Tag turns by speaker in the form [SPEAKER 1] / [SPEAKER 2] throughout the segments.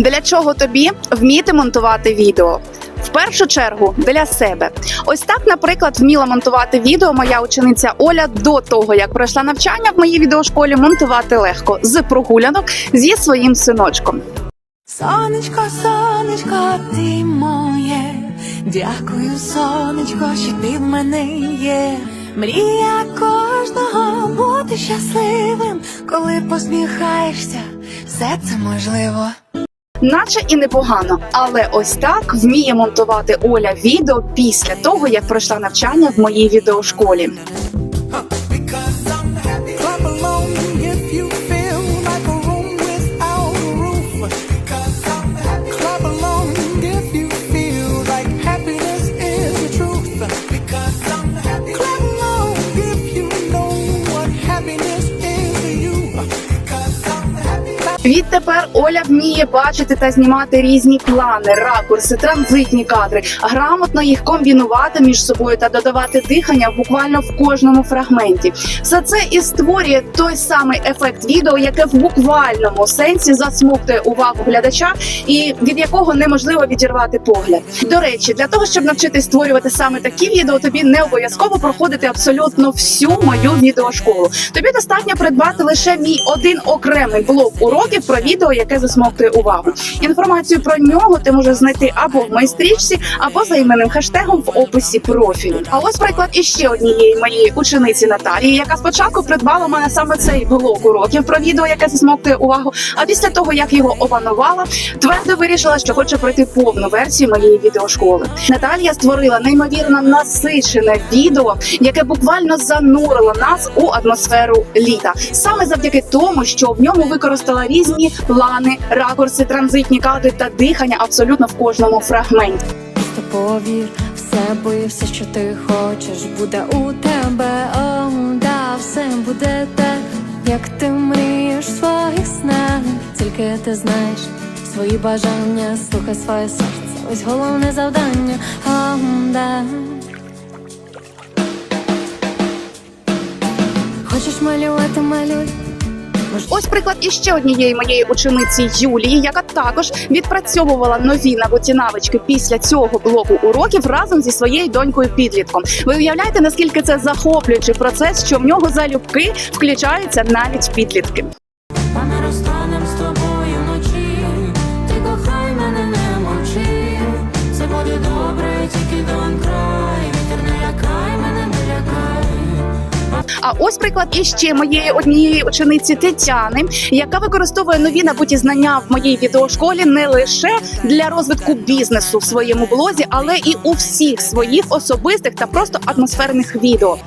[SPEAKER 1] Для чого тобі вміти монтувати відео? В першу чергу для себе. Ось так, наприклад, вміла монтувати відео моя учениця Оля до того, як пройшла навчання в моїй відеошколі монтувати легко з прогулянок зі своїм синочком.
[SPEAKER 2] Сонечко, сонечко, ти моє. Дякую, сонечко, що ти в мене є. Мрія кожного бути щасливим, коли посміхаєшся, все це можливо.
[SPEAKER 1] Наче і непогано, але ось так вміє монтувати Оля відео після того, як пройшла навчання в моїй відеошколі. Відтепер Оля вміє бачити та знімати різні плани, ракурси, транзитні кадри, грамотно їх комбінувати між собою та додавати дихання буквально в кожному фрагменті. Все це і створює той самий ефект відео, яке в буквальному сенсі засмоктує увагу глядача і від якого неможливо відірвати погляд. До речі, для того щоб навчитись створювати саме такі відео, тобі не обов'язково проходити абсолютно всю мою відеошколу. Тобі достатньо придбати лише мій один окремий блок уроків про відео, яке засмоктує увагу. Інформацію про нього ти можеш знайти або в моїй стрічці, або за іменним хештегом в описі профілю. А ось приклад іще однієї моєї учениці Наталії, яка спочатку придбала мене саме цей блок уроків про відео, яке засмоктує увагу. А після того як його опанувала, твердо вирішила, що хоче пройти повну версію моєї відеошколи. Наталія створила неймовірно насичене відео, яке буквально занурило нас у атмосферу літа, саме завдяки тому, що в ньому використала різні плани, ракурси, транзитні кадри та дихання абсолютно в кожному фрагменті.
[SPEAKER 3] Просто повір в себе, все, що ти хочеш, буде у тебе. О, да, все буде так, як ти мрієш своїх снах. Тільки ти знаєш свої бажання, слухай своє серце. Ось головне завдання. О, да. Хочеш малювати, малюй.
[SPEAKER 1] Ось приклад іще однієї моєї учениці Юлії, яка також відпрацьовувала нові набуті навички після цього блоку уроків разом зі своєю донькою підлітком. Ви уявляєте, наскільки це захоплюючий процес, що в нього залюбки включаються навіть підлітки. Ось приклад іще моєї однієї учениці Тетяни, яка використовує нові набуті знання в моїй відеошколі не лише для розвитку бізнесу в своєму блозі, але і у всіх своїх особистих та просто атмосферних відео.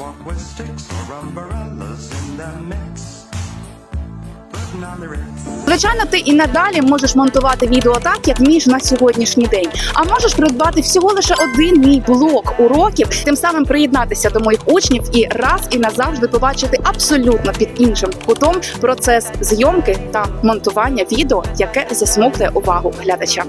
[SPEAKER 4] walk with sticks or umbrellas in their mix.
[SPEAKER 1] Звичайно, ти і надалі можеш монтувати відео так, як вмієш на сьогоднішній день. А можеш придбати всього лише один мій блок уроків, тим самим приєднатися до моїх учнів і раз і назавжди побачити абсолютно під іншим кутом процес зйомки та монтування відео, яке засмоктує увагу глядача.